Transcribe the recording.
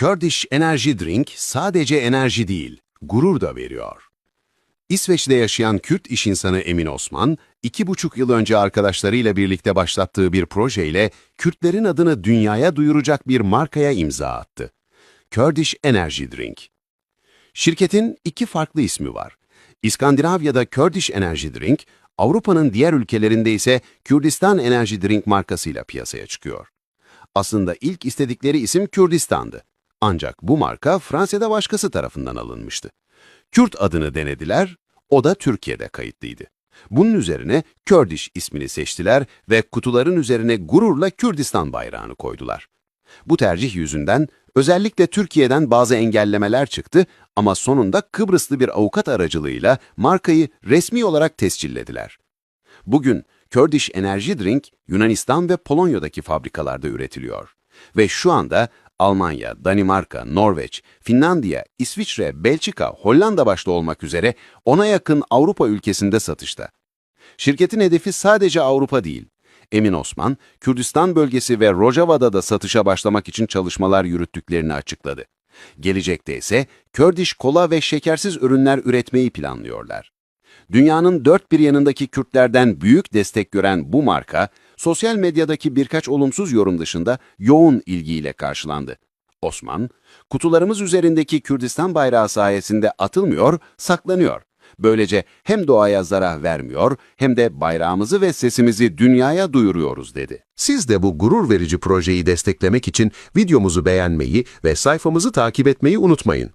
Kurdish Energy Drink sadece enerji değil, gurur da veriyor. İsveç'te yaşayan Kürt iş insanı Emin Osman, iki buçuk yıl önce arkadaşlarıyla birlikte başlattığı bir projeyle Kürtlerin adını dünyaya duyuracak bir markaya imza attı. Kurdish Energy Drink. Şirketin iki farklı ismi var. İskandinavya'da Kurdish Energy Drink, Avrupa'nın diğer ülkelerinde ise Kürdistan Energy Drink markasıyla piyasaya çıkıyor. Aslında ilk istedikleri isim Kürdistan'dı. Ancak bu marka Fransa'da başkası tarafından alınmıştı. Kürt adını denediler, o da Türkiye'de kayıtlıydı. Bunun üzerine Kurdish ismini seçtiler ve kutuların üzerine gururla Kürdistan bayrağını koydular. Bu tercih yüzünden özellikle Türkiye'den bazı engellemeler çıktı ama sonunda Kıbrıslı bir avukat aracılığıyla markayı resmi olarak tescillediler. Bugün Kurdish Energy Drink Yunanistan ve Polonya'daki fabrikalarda üretiliyor. Ve şu anda Almanya, Danimarka, Norveç, Finlandiya, İsviçre, Belçika, Hollanda başta olmak üzere ona yakın Avrupa ülkesinde satışta. Şirketin hedefi sadece Avrupa değil. Emin Osman, Kürdistan bölgesi ve Rojava'da da satışa başlamak için çalışmalar yürüttüklerini açıkladı. Gelecekte ise Kurdish kola ve şekersiz ürünler üretmeyi planlıyorlar. Dünyanın dört bir yanındaki Kürtlerden büyük destek gören bu marka, sosyal medyadaki birkaç olumsuz yorum dışında yoğun ilgiyle karşılandı. Osman, kutularımız üzerindeki Kürdistan bayrağı sayesinde atılmıyor, saklanıyor. Böylece hem doğaya zarar vermiyor hem de bayrağımızı ve sesimizi dünyaya duyuruyoruz dedi. Siz de bu gurur verici projeyi desteklemek için videomuzu beğenmeyi ve sayfamızı takip etmeyi unutmayın.